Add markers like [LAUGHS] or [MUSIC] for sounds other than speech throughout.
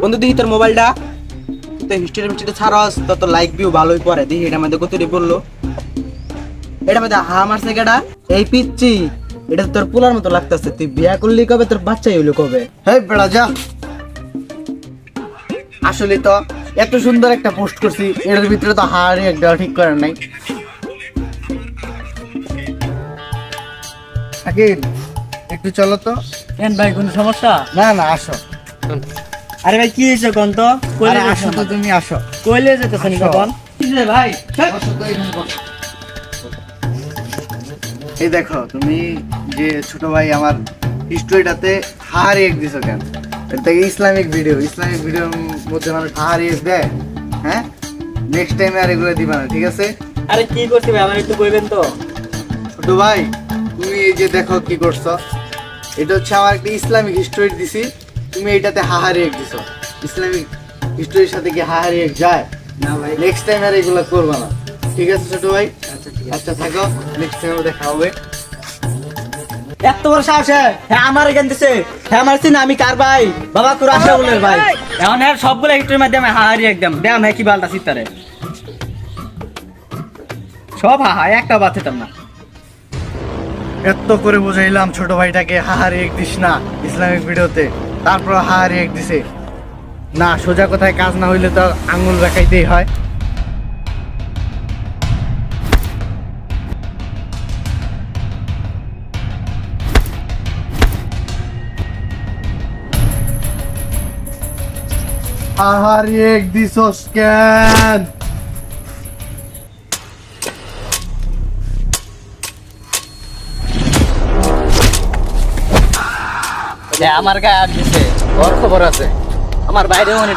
বন্ধু দেখি তোর মোবাইলটা। তো হিস্ট্রি মিস্ট্রি ছাড়াস তো তোর লাইক ভিউ ভালোই পড়ে। দেখি এটা মধ্যে কত বলল এটা মধ্যে হা মারছে কেডা? এই পিচ্ছি এটা তো তোর পোলার মতো লাগতেছে। তুই বিয়া করলি কবে তোর বাচ্চাই হইল কবে? হেই বেড়া যা। আসলে তো এত সুন্দর একটা পোস্ট করছি এটার ভিতরে তো হাড়ি একটা ঠিক করার নাই। শাকিল একটু চলো তো। কেন ভাই কোনো সমস্যা? না না আসো। আরে ভাই কি হয়েছে কোন তো? আরে আসো তো তুমি আসো। কইলে যেতেছেন। কোন ভাই? এই দেখো তুমি যে ছোট ভাই আমার হিস্ট্রিটাতে হাহারি এক দিছো কেন? এটা থেকে ইসলামিক ভিডিও ইসলামিক ভিডিওর মধ্যে মানুষ হাহারি এক দেয়? হ্যাঁ? নেক্সট টাইমে আর এগুলো দিবা না ঠিক আছে? আরে কি করছি ভাই আমার একটু কইবেন তো। ছোট ভাই তুমি এই যে দেখো কি করছ? এটা হচ্ছে আমার একটা ইসলামিক হিস্টোরি দিছি। তুমি এটাতে হাহারি এক দিছো। ইসলামিক হিস্টোরির সাথে কি হাহারি এক যায়? না ভাই। নেক্সট টাইম আর এগুলো করবা না। ঠিক আছে ছোট ভাই? আচ্ছা থাকো। নেক্সট টাইম দেখা হবে। এত বড় সাহস হ্যাঁ আমার এখান দিছে হ্যাঁ আমার চিনা আমি কার ভাই? বাবা তোর আশা বলের ভাই এখন হ্যাঁ সবগুলো একটুর মাধ্যমে হাহারি একদম দেম। হ্যাঁ কি বালটা সিতারে সব হাহা একটা বাচ্চাতাম না। এত করে বুঝাইলাম ছোট ভাইটাকে হাহারি এক দিস না ইসলামিক ভিডিওতে। তারপর হাহারি এক দিছে। না, সোজা কথায় কাজ না হইলে তো আঙ্গুল দেখাইতেই হয়। হাহারি এক দিছস কেন? আমার গায়ে আর দিছে। ওর খবর আছে। আমার বাইরে মনে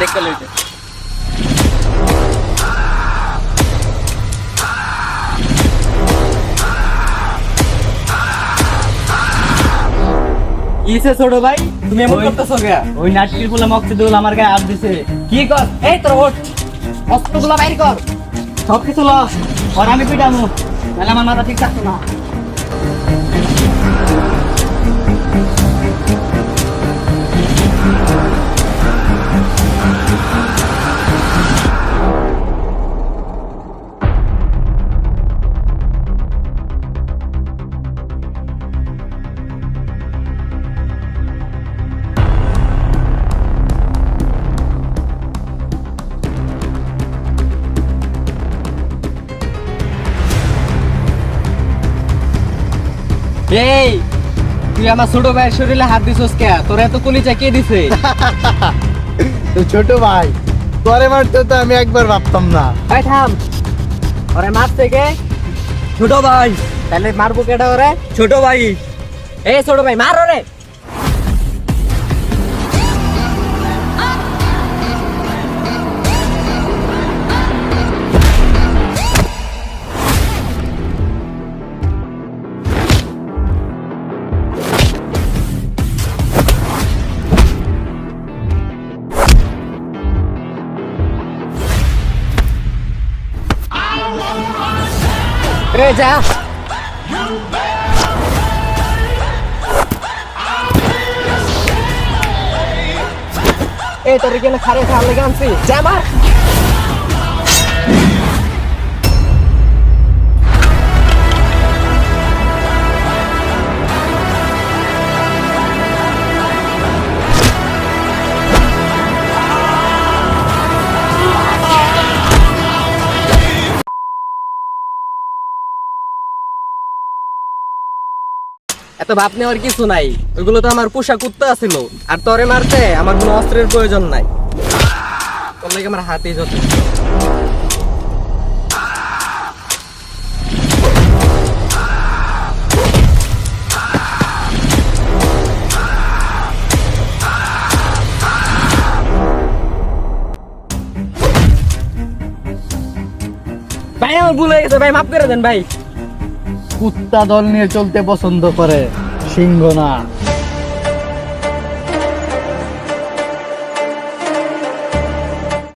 ইসে ছোট ভাই? তুমি এমন করতেছো কে ওই নাটকিরগুলো মকসিদুল আমার গায়ে হাত দিছে। কি কর? এই তোর ওঠ। অস্ত্রগুলো বাইর কর। সব কিছু ল আর আমি পিটামু। নাহলে আমার মাথা ঠিক থাকতো না। এই তুই আমার ছোট ভাইয়ের শরীরে হাত দিছস কে? তোর এত কলিজা কে দিছে। [LAUGHS] তো ছোট ভাই তোরে মারতে তো আমি একবার ভাবতাম না। এই থাম। ওরে মার থেকে ছোট ভাই। তাহলে মারবো কেটা ওরে? ছোট ভাই। এই ছোট ভাই মার ওরে। যা এই তোর এখানে খারে খাওয়ার লেগে আনছি। যা এত ভাব নেওয়ার কিছু নাই। ওইগুলো তো আমার পোষা কুত্তা ছিল আর তরে মারতে আমার কোনো অস্ত্রের প্রয়োজন নাই। তোর আমার হাতে যথেষ্ট। ভাই, আমার ভুল হয়ে গেছে। ভাই, মাফ করে দেন ভাই। কুত্তা দল নিয়ে চলতে পছন্দ করে সিংহ না।